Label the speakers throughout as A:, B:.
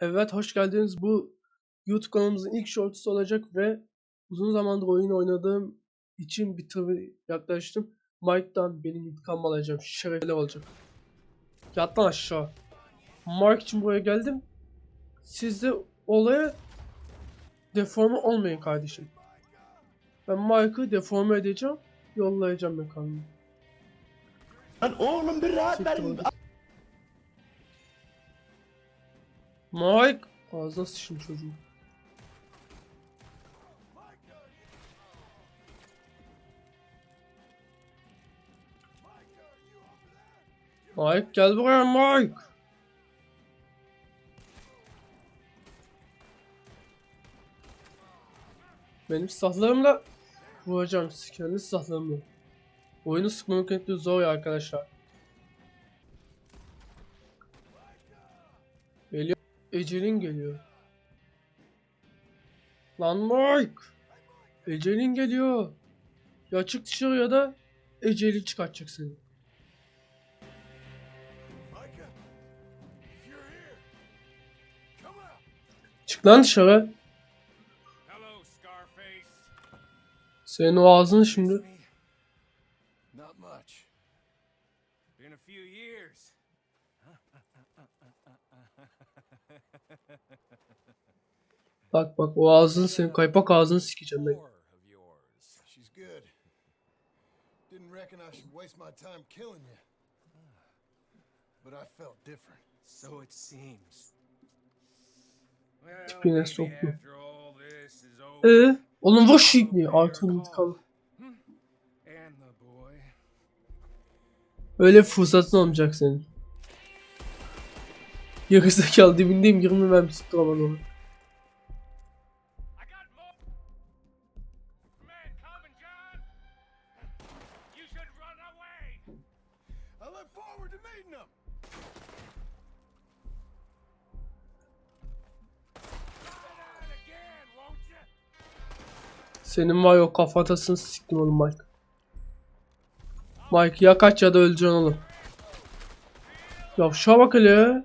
A: Evet, hoş geldiniz. Bu YouTube kanalımızın ilk short'u olacak ve uzun zamandır oyun oynadığım için bitirmeye yaklaştım. Mike'dan benim intikam alacağım. Şerefli olacak. Yat lan aşağı. Mike için buraya geldim. Siz de olaya deforme olmayın kardeşim. Ben Mike'ı deforme edeceğim. Yollayacağım mekanına.
B: Lan oğlum bir rahat
A: Siktir
B: verin.
A: Mike! Ağzına sıçın çocuğum. Mike gel buraya Mike! Benim silahlarımla vuracağım kendi silahlarımla. Oyunu sıkmamak için zor ya arkadaşlar. Ecelin geliyor. Lan Mike! Ecelin geliyor. Ya çık dışarı ya da Eceli çıkartacak seni. Çık lan dışarı. Senin o ağzını şimdi.
C: Not much. Been a few years.
A: Bak bak o ağzını senin kaypak ağzını sikeceğim ben.
D: Didn't reckon I should waste my time killing you. But I felt different.
C: So it seems. Well,
A: Tipine soktu. Ee, oğlum boş
C: and the boy.
A: Öyle fırsatın olmayacak senin. Gerizekalı dibindeyim 20 mermi sıktı aman onu. Senin var o kafatasını siktim oğlum Mike. Mike ya kaç ya da öleceksin oğlum. Ya şuna bak hele.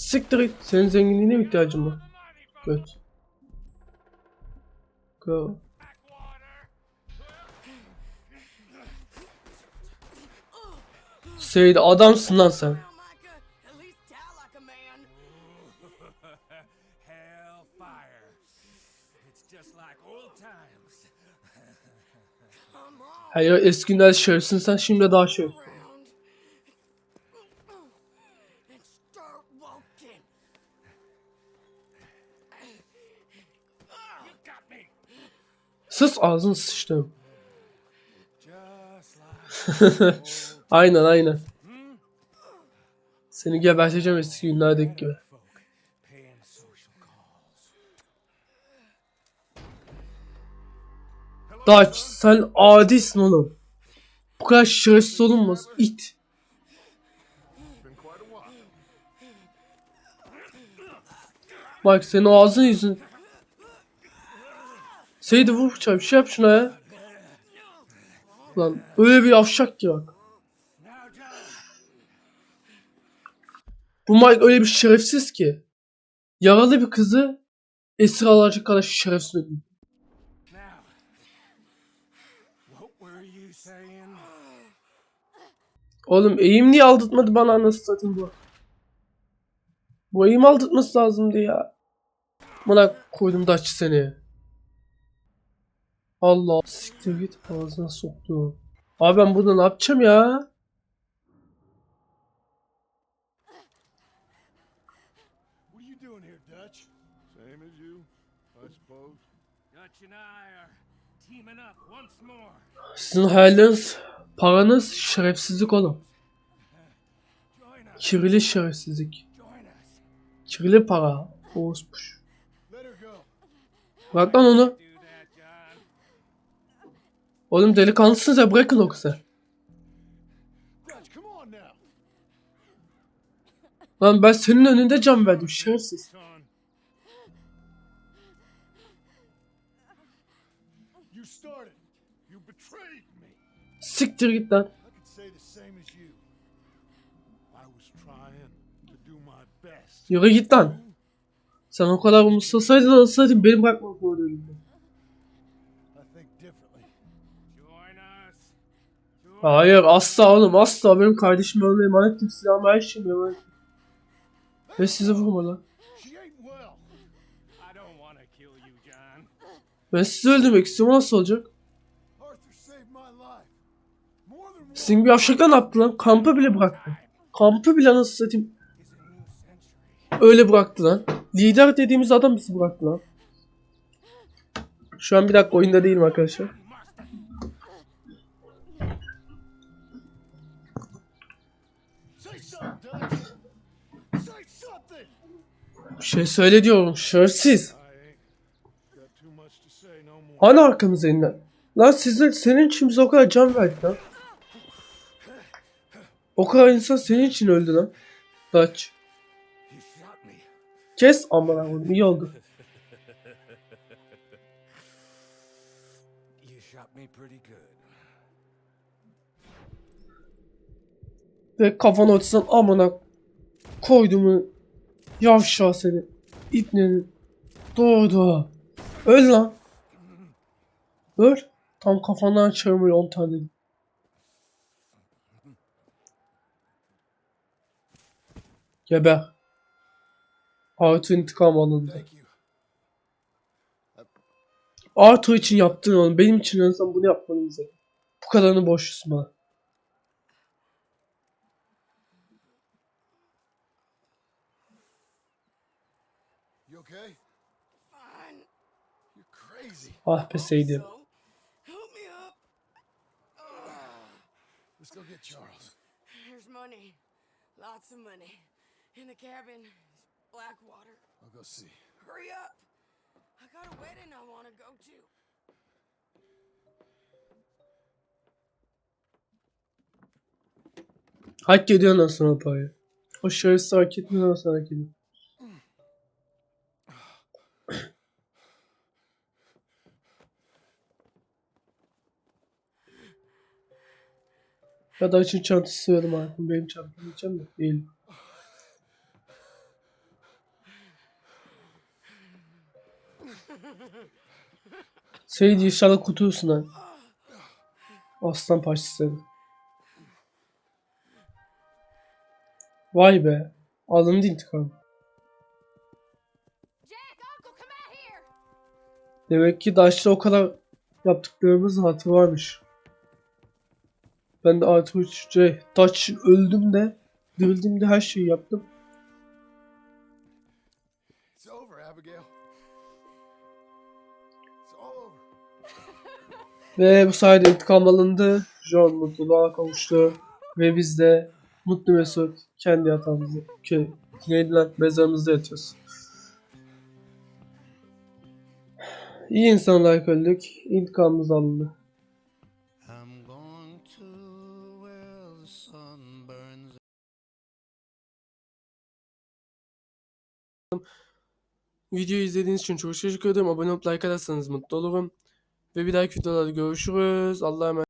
A: Siktir git. Senin zenginliğine mi ihtiyacın var? Göt. Go. Seyit adamsın lan sen. Hayır eski günler şerefsin sen şimdi daha şerif.
E: Walking.
C: You got me.
A: Sus ağzını sıçtım. Aynen aynen. Seni geberteceğim eski günlerdeki gibi. Daç sen adisin oğlum. Bu kadar şerefsiz olunmaz. it. Bak senin ağzın yüzün. Seydi vur bıçağı bir şey yap şuna ya. Lan öyle bir yavşak ki bak. Bu Mike öyle bir şerefsiz ki. Yaralı bir kızı esir alacak kadar şerefsiz öldü.
C: Now. What were you saying?
A: Oğlum eğim niye aldırtmadı bana anasını satayım bu. Bu eğim aldırtması lazımdı ya. Buna koydum da aç seni. Allah siktir git ağzına soktu. Abi ben burada ne yapacağım ya? Sizin hayalleriniz, paranız şerefsizlik oğlum. Kirli şerefsizlik. Kirli para. Oğuzmuş. Bırak lan onu. Oğlum delikanlısınız ya bırakın o kızı. Lan ben senin önünde can verdim şerefsiz. Siktir git lan. Yürü git lan. Sen o kadar umutsasaydın alsaydın beni bırakmak zorundaydın. Hayır asla oğlum asla benim kardeşim öyle emanet ettim silahımı her şeyimi emanet ettim. Ve sizi vurma lan.
D: She ain't well.
C: I don't want to kill you, John.
A: Ben sizi öldürmek istiyorum nasıl olacak? Sizin bir yavşaklar ne yaptı lan? Kampı bile bıraktı. Kampı bile nasıl satayım öyle bıraktı lan. Lider dediğimiz adam bizi bıraktı lan. Şu an bir dakika oyunda değilim arkadaşlar. Bir şey söyle diyorum
D: more.
A: Hani arkamıza indiler? Lan sizler senin için biz o kadar can verdik lan. O kadar insan senin için öldü lan. Dutch. Kes amına koyayım iyi oldu. Ve kafana açsan amına koyduğumu yavşağı seni. İpnenin. Doğdu. Öl lan. Öl. Tam kafandan öyle 10 tane. Geber. Arthur intikam alındı. Arthur için yaptın onu. Benim için azından bunu yapmanı bize. Bu kadarını boşlusun bana.
D: You okay?
E: Fine.
D: You're crazy.
A: Ah be Seydim.
E: So, help me up.
D: Let's go get Charles.
E: Here's money. Lots of money. In the cabin is black water.
D: I'll go see.
E: Hurry up. I got a wedding I want to go to.
A: Hak ediyorsun lan sana parayı. O şerefsiz hak etmiyor lan sana hak ediyor. Ya da için çantası verdim abi. Benim çantam diyeceğim de değil. Seydi inşallah kurtulursun lan. Aslan parçası. Vay be. Alındı intikam. Demek ki Daş'ta o kadar yaptıklarımızın hatırı varmış. Ben de artı şey, Daş için öldüm de, dirildim de her şeyi yaptım.
D: It's over, Abigail.
A: Ve bu sayede intikam alındı. John mutluluğa kavuştu. Ve biz de mutlu mesut kendi neydi lan mezarımızda yatıyoruz. İyi insan olarak öldük. İntikamımız alındı. Videoyu izlediğiniz için çok teşekkür ederim. Abone olup like atarsanız mutlu olurum. Ve bir dahaki videolarda görüşürüz. Allah'a emanet.